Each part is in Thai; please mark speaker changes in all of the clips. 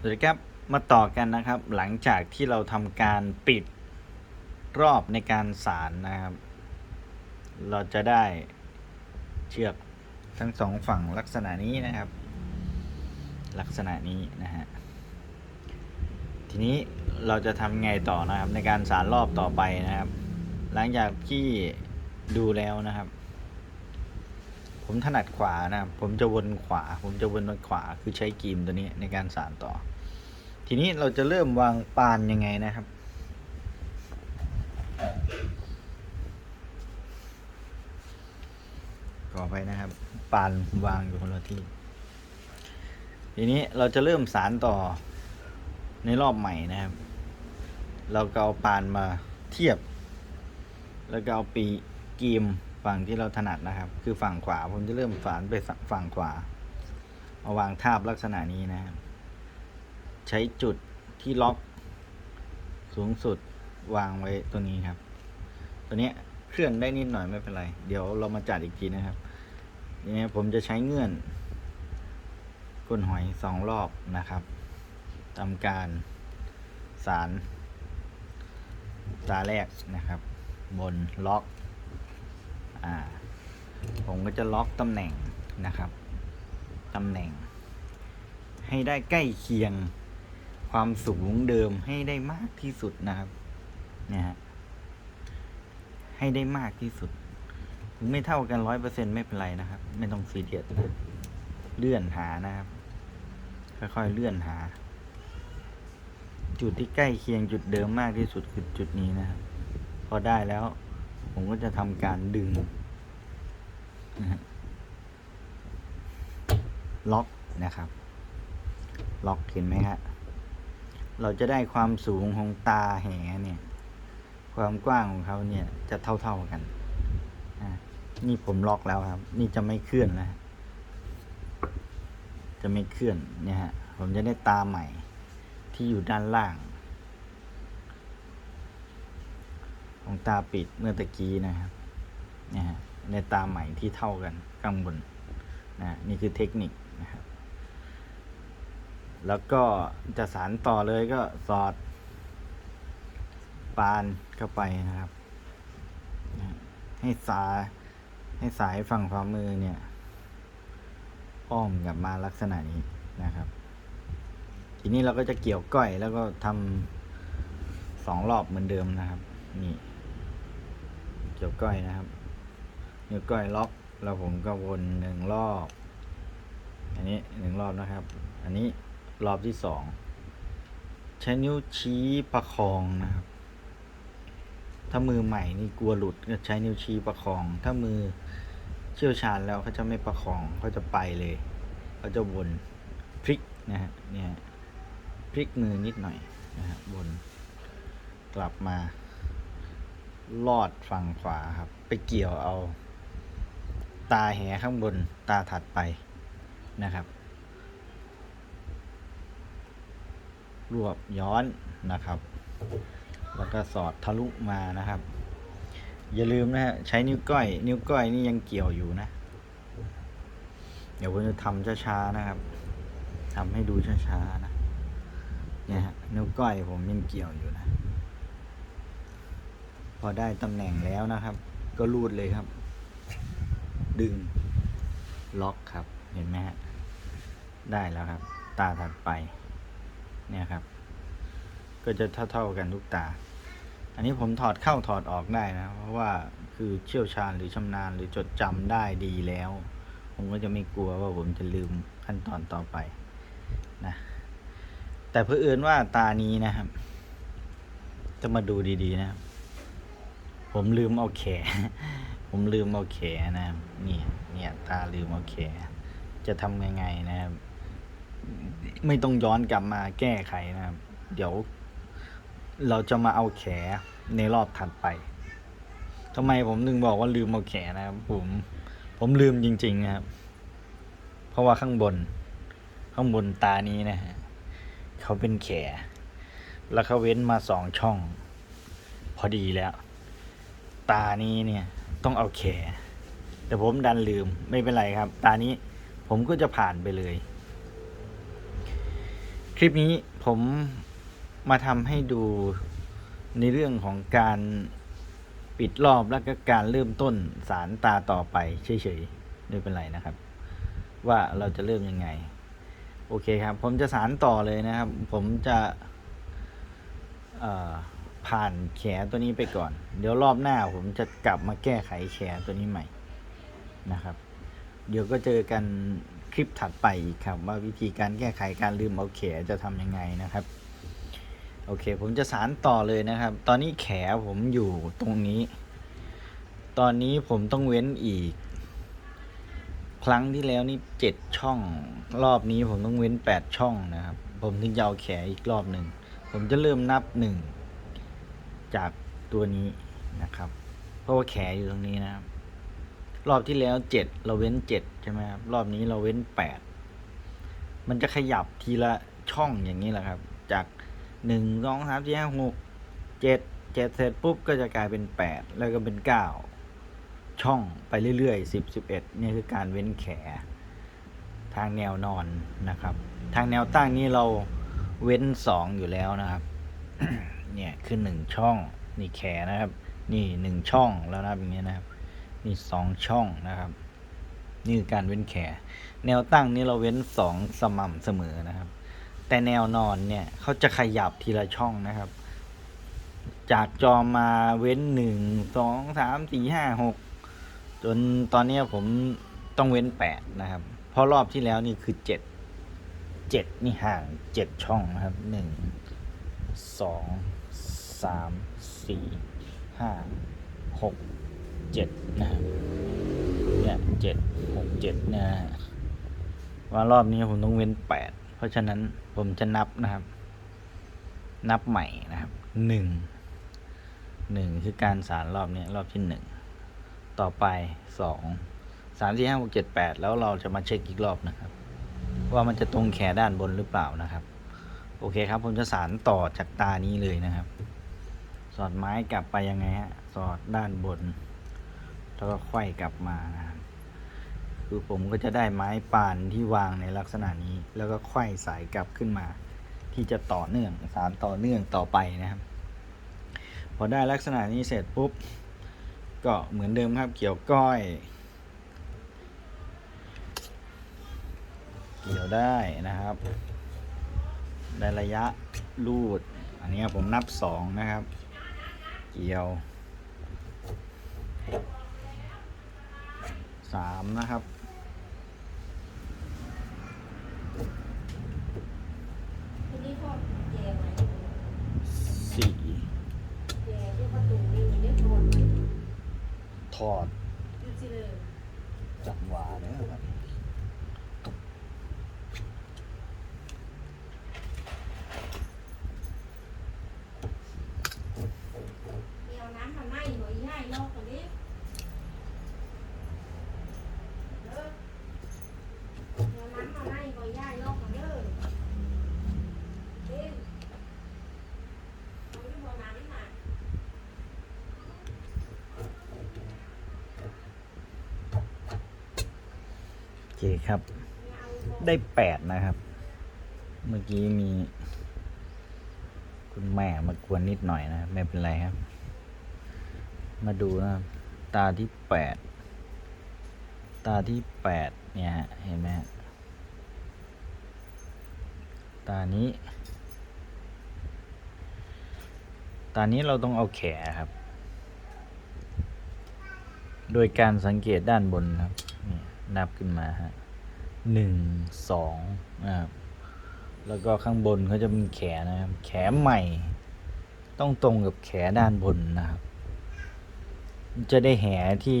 Speaker 1: สวัสดีครับ มาต่อกันนะครับ หลังจากที่เราทำการปิดรอบในการสารนะครับ เราจะได้เชือกทั้งสองฝั่งลักษณะนี้นะครับ ลักษณะนี้นะฮะ ทีนี้เราจะทำไงต่อนะครับ ในการสารรอบต่อไปนะครับ หลังจากที่ดูแล้วนะครับ ผมถนัดขวานะผมจะวนขวา ผมจะวนขวาคือใช้กีมตัวนี้ในการสานต่อ ทีนี้เราจะเริ่มวางปานยังไงนะครับขอไปนะครับ ปานวางอยู่คนละที่ ทีนี้เราจะเริ่มสารต่อในรอบใหม่นะครับ เราก็เอาปานมาเทียบ แล้วก็เอาปีกีม ฝั่งที่เราถนัดนะครับ คือฝั่งขวาผมจะเริ่มฝานไปฝั่งขวา เอาวางทาบลักษณะนี้นะครับ ใช้จุดที่ล็อกสูงสุดวางไว้ตัวนี้ครับ ตัวนี้เคลื่อนได้นิดหน่อยไม่เป็นไร เดี๋ยวเรามาจัดอีกทีนะครับทีนี้ผมจะใช้เงื่อนก้นหอยสองรอบนะครับทำการสารตาแรกนะครับ บนล็อก อ่า ผมก็จะล็อกตำแหน่งนะครับตำแหน่ง ให้ได้ใกล้เคียงความสูงเดิมให้ได้มากที่สุดนะครับเนี่ยฮะให้ได้มากที่สุด ไม่เท่ากันร้อยเปอร์เซ็นไม่เป็นไรนะครับ ไม่ต้องซีเรียสเลื่อนหานะครับ ค่อยๆเลื่อนหา จุดที่ใกล้เคียงจุดเดิมมากที่สุดคือจุดนี้นะครับ พอได้แล้ว ผมก็จะทำการดึงนะฮะล็อกนะครับ ล็อกเห็นไหมฮะเราจะได้ความสูงของตาแหเนี่ย ความกว้างของเขาเนี่ยจะเท่าๆกันนี่ผมล็อกแล้วครับ นี่จะไม่เคลื่อนนะจะไม่เคลื่อนเนี่ยฮะผมจะได้ตาใหม่ที่อยู่ด้านล่าง ของตาปิดเมื่อตะกี้นะครับนี่ฮะในตาใหม่ที่เท่ากันข้างบนนะนี่คือเทคนิคนะครับ แล้วก็จะสารต่อเลยก็สอด ปานเข้าไปนะครับ ให้สายให้สายฝั่งขวามือเนี่ย อ้อมกลับมาลักษณะนี้นะครับ ทีนี้เราก็จะเกี่ยวก้อยแล้วก็ทำสองรอบเหมือนเดิมนะครับ นี่ เกี่ยวก้อยนะครับนิ้วก้อยล็อกแล้วผมก็วนหนึ่งรอบ อันนี้หนึ่งรอบนะครับ อันนี้รอบที่สองใช้นิ้วชี้ประคองนะครับ ถ้ามือใหม่นี่กลัวหลุดก็ใช้นิ้วชี้ประคอง ถ้ามือเชี่ยวชาญแล้วเขาจะไม่ประคองเขาจะไปเลยเขาจะวนพลิกนะฮะเนี่ยพลิกมือนิดหน่อยนะฮะบนกลับมา ลอดฝั่งขวาครับ ไปเกี่ยวเอา ตาแหข้างบนตาถัดไปนะครับ รวบย้อนนะครับ แล้วก็สอดทะลุมานะครับ อย่าลืมนะฮะใช้นิ้วก้อย นิ้วก้อยนี่ยังเกี่ยวอยู่นะ เดี๋ยวผมจะทำช้าๆนะครับทำให้ดูช้าๆนะเนี่ยฮะนิ้วก้อยผมยังเกี่ยวอยู่นะ พอได้ตำแหน่งแล้วนะครับ ก็รูดเลยครับ ดึงล็อกครับเห็นไหมฮะได้แล้วครับ ตาถัดไปเนี่ยครับ ก็จะเท่าๆกันทุกตา อันนี้ผมถอดเข้าถอดออกได้นะ เพราะว่าคือเชี่ยวชาญหรือชำนาญหรือจดจำได้ดีแล้ว ผมก็จะไม่กลัวว่าผมจะลืมขั้นตอนต่อไปนะแต่เพื่อเอินว่าตานี้นะครับ จะมาดูดีๆนะครับ ผมลืมเอาแขผมลืมเอาแขนะครับเนี่ยเนี่ยตาลืมเอาแขจะทำยังไงนะครับ ไม่ต้องย้อนกลับมาแก้ไขนะครับ เดี๋ยว เราจะมาเอาแขในรอบถัดไปทำไมผมถึงบอกว่าลืมเอาแขนะครับ ผม ผมลืมจริงๆนะครับ เพราะว่าข้างบน ข้างบนตานี้นะฮะเขาเป็นแข แล้วเขาเว้นมาสองช่อง พอดีแล้ว ตานี้เนี่ยต้องเอาแขแต่ผมดันลืมไม่เป็นไรครับ ตานี้ผมก็จะผ่านไปเลย คลิปนี้ผมมาทำให้ดูในเรื่องของการปิดรอบแล้วก็การเริ่มต้นสารตาต่อไปเฉยๆไม่เป็นไรนะครับ ว่าเราจะเริ่มยังไง โอเคครับ ผมจะสารต่อเลยนะครับ ผมจะ เอ่อ ผ่านแขนตัวนี้ไปก่อน เดี๋ยวรอบหน้าผมจะกลับมาแก้ไขแขนตัวนี้ใหม่นะครับ เดี๋ยวก็เจอกันคลิปถัดไปอีกครับ ว่าวิธีการแก้ไขการลืมเอาแขจะทำยังไงนะครับ โอเค ผมจะสารต่อเลยนะครับ ตอนนี้แขผมอยู่ตรงนี้ ตอนนี้ผมต้องเว้นอีก ครั้งที่แล้วนี่เจ็ดช่อง รอบนี้ผมต้องเว้นแปดช่องนะครับ ผมถึงจะเอาแขอีกรอบหนึ่งผมจะเริ่มนับหนึ่ง จากตัวนี้นะครับ เพราะว่าแขอยู่ตรงนี้นะครับ รอบที่แล้วเจ็ดเราเว้นเจ็ดใช่ไหมครับรอบนี้เราเว้นแปดมันจะขยับทีละช่องอย่างนี้แหละครับ จากหนึ่งสองสามสี่ห้าหกเจ็ดเจ็ดเสร็จปุ๊บก็จะกลายเป็นแปดแล้วก็เป็นเก้าช่องไปเรื่อยๆสิบสิบเอ็ดนี่คือการเว้นแข ทางแนวนอนนะครับ ทางแนวตั้งนี้เราเว้นสองอยู่แล้วนะครับ เนี่ยคือหนึ่งช่องนี่แขนะครับ นี่หนึ่งช่องแล้วนะครับอย่างเงี้ยนะครับนี่สองช่องนะครับ นี่คือการเว้นแขนแนวตั้งนี่เราเว้นสองสม่ำเสมอนะครับ แต่แนวนอนเนี่ยเขาจะขยับทีละช่องนะครับ จากจอมาเว้นหนึ่งสองสามสี่ห้าหกจนตอนนี้ผมต้องเว้นแปดนะครับ เพราะรอบที่แล้วนี่คือเจ็ดเจ็ดนี่ห่างเจ็ดช่องนะครับหนึ่งสอง สามสี่ห้าหกเจ็ดนะเนี่ยเจ็ดหกเจ็ดนะฮะว่ารอบนี้ผมต้องเว้นแปดเพราะฉะนั้นผมจะนับนะครับ นับใหม่นะครับหนึ่งหนึ่งคือการสารรอบนี้รอบที่หนึ่งต่อไปสองสามสี่ห้าหกเจ็ดแปดแล้วเราจะมาเช็คอีกรอบนะครับ ว่ามันจะตรงแขนด้านบนหรือเปล่านะครับ โอเคครับ ผมจะสารต่อจากตานี้เลยนะครับ สอดไม้กลับไปยังไงฮะ สอดด้านบน แล้วก็ไขว้กลับมานะครับคือผมก็จะได้ไม้ปานที่วางในลักษณะนี้ แล้วก็ไขว้สายกลับขึ้นมา ที่จะต่อเนื่องสารต่อเนื่องต่อไปนะครับ พอได้ลักษณะนี้เสร็จปุ๊บ ก็เหมือนเดิมครับเกี่ยวก้อย เกี่ยวได้นะครับ ได้ระยะรูด อันนี้ผมนับสองนะครับ เกี่ยวสามนะครับ
Speaker 2: ทีนี้พอแย่ไหม
Speaker 1: สี่
Speaker 2: แย่ที่ประตูนี่มันได้โดนไหม
Speaker 1: ถอด
Speaker 2: ดูสิเลย
Speaker 1: จับหวาเนี่ยครับ
Speaker 2: มีเอาน้ำมาไหม้หน่อยง่ายลอกกันดิเด้อเอาน้ำมาไหม้หน่อยง่ายลอกกันเด้อเด้อเอาที่บ่อน้ำนี่มา
Speaker 1: โอ เคครับ
Speaker 2: ได้
Speaker 1: แปดนะครับ เมื่อกี้มี คุณแม่มากวนนิดหน่อยนะไม่เป็นไรครับ มาดูนะตาที่แปดตาที่แปดเนี่ยเห็นไหมตานี้ ตานี้เราต้องเอาแขนครับ โดยการสังเกตด้านบนครับ นับขึ้นมาฮะหนึ่งสองนะครับแล้วก็ข้างบนเขาจะมีแขนนะครับ แขนใหม่ ต้องตรงกับแขนด้านบนนะครับ จะได้แหที่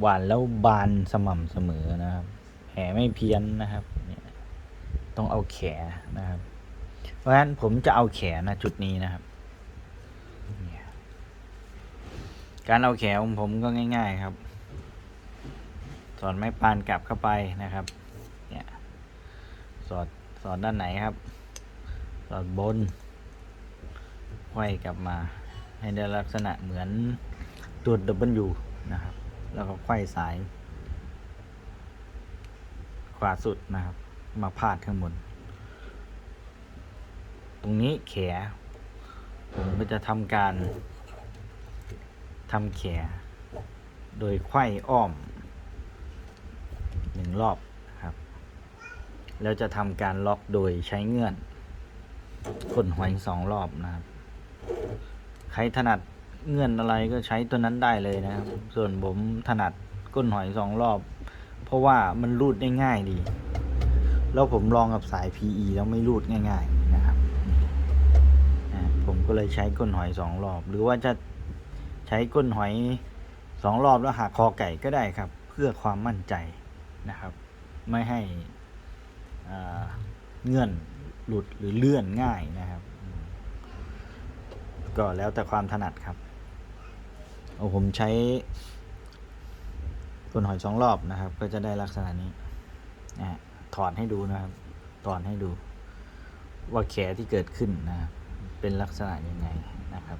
Speaker 1: หวานแล้วบานสม่ำเสมอนะครับ แหไม่เพี้ยนนะครับเนี่ยต้องเอาแขนนะครับ เพราะฉะนั้นผมจะเอาแขนนะจุดนี้นะครับ การเอาแขนของผมก็ง่าย ๆ ครับ สอดไม้ปานกลับเข้าไปนะครับ เนี่ย สอดสอดด้านไหนครับ สอดบนไขว้กลับมา ให้ได้ลักษณะเหมือนตัว W นะครับ แล้วก็ไขว้สาย ขวาสุดนะครับ มาพาดข้างบน ตรงนี้แข ผมก็จะทำการทำแข โดยไขว้อ้อม หนึ่งรอบครับ แล้วจะทำการล็อกโดยใช้เงื่อนก้นหอยสองรอบนะครับ ใครถนัดเงื่อนอะไรก็ใช้ตัวนั้นได้เลยนะครับ ส่วนผมถนัดก้นหอยสองรอบ เพราะว่ามันรูดได้ง่ายดี แล้วผมลองกับสาย PE แล้วไม่รูดง่าย ๆนะครับนะผมก็เลยใช้ก้นหอยสองรอบ หรือว่าจะใช้ก้นหอยสองรอบแล้วหักคอไก่ก็ได้ครับ เพื่อความมั่นใจ นะครับ ไม่ให้เงื่อนหลุดหรือเลื่อนง่ายนะครับ ก็แล้วแต่ความถนัดครับเอาผมใช้ก้นหอยสองรอบนะครับ ก็จะได้ลักษณะนี้นะถอดให้ดูนะครับถอดให้ดู ว่าแขที่เกิดขึ้นนะเป็นลักษณะยังไงนะครับ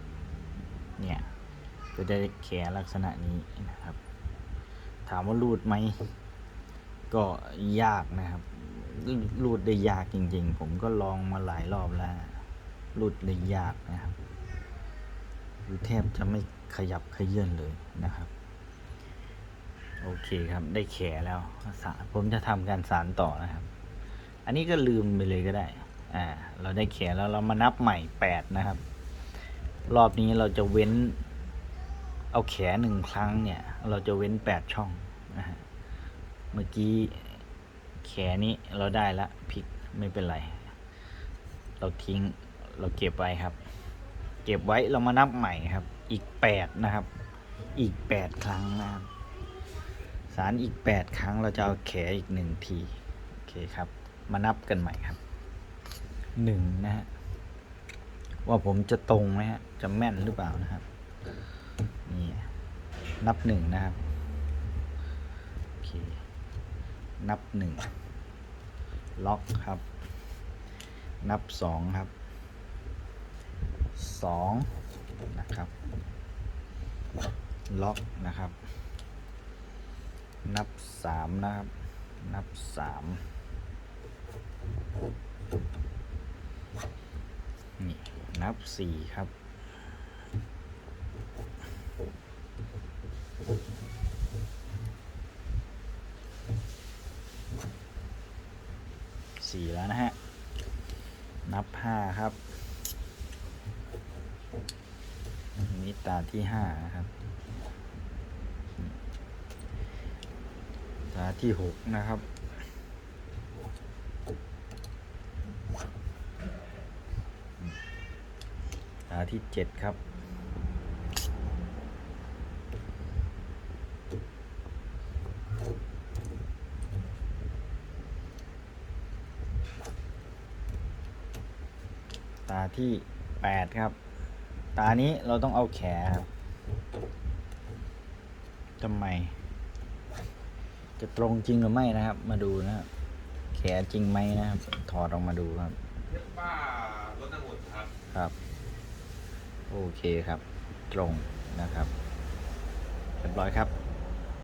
Speaker 1: เนี่ยก็ได้แขลักษณะนี้นะครับ ถามว่ารูดไหม ก็ยากนะครับ รูดได้ยากจริง ๆ ผมก็ลองมาหลายรอบแล้วรูดได้ยากนะครับคือแทบจะไม่ขยับขยื่นเลยนะครับ โอเคครับได้แขแล้วสารผมจะทำการสารต่อนะครับ อันนี้ก็ลืมไปเลยก็ได้ อ่า เราได้แขแล้วเรามานับใหม่แปดนะครับ รอบนี้เราจะเว้น เอาแขหนึ่งครั้งเนี่ย เราจะเว้นแปดช่องนะฮะ เมื่อกี้แขนนี้เราได้ละผิดไม่เป็นไร เราทิ้งเราเก็บไว้ครับ เก็บไว้เรามานับใหม่ครับ อีกแปดนะครับ อีกแปดครั้งนะครับสารอีกแปดครั้งเราจะเอาแขอีกหนึ่งทีโอเคครับ มานับกันใหม่ครับหนึ่งนะฮะว่าผมจะตรงไหมฮะจะแม่นหรือเปล่านะครับนี่นับหนึ่งนะครับโอเค นับหนึ่งล็อกครับ นับสองครับสองนะครับ ล็อกนะครับ นับสามนะครับ นับสามนี่ นับสี่ครับ สี่แล้วนะฮะ นับห้าครับนี่ ตาที่ห้านะครับ ตาที่หกนะครับ ตาที่เจ็ดครับ ตาที่แปดครับ ตานี้เราต้องเอาแขนครับทำไม จะตรงจริงหรือไม่นะครับ มาดูนะครับแขนจริงไหมนะครับ ถอดออกมาดูครับ
Speaker 3: เรียกว่ารถองุ่นครับ
Speaker 1: ครับ โอเคครับ ตรงนะครับเรียบร้อยครับ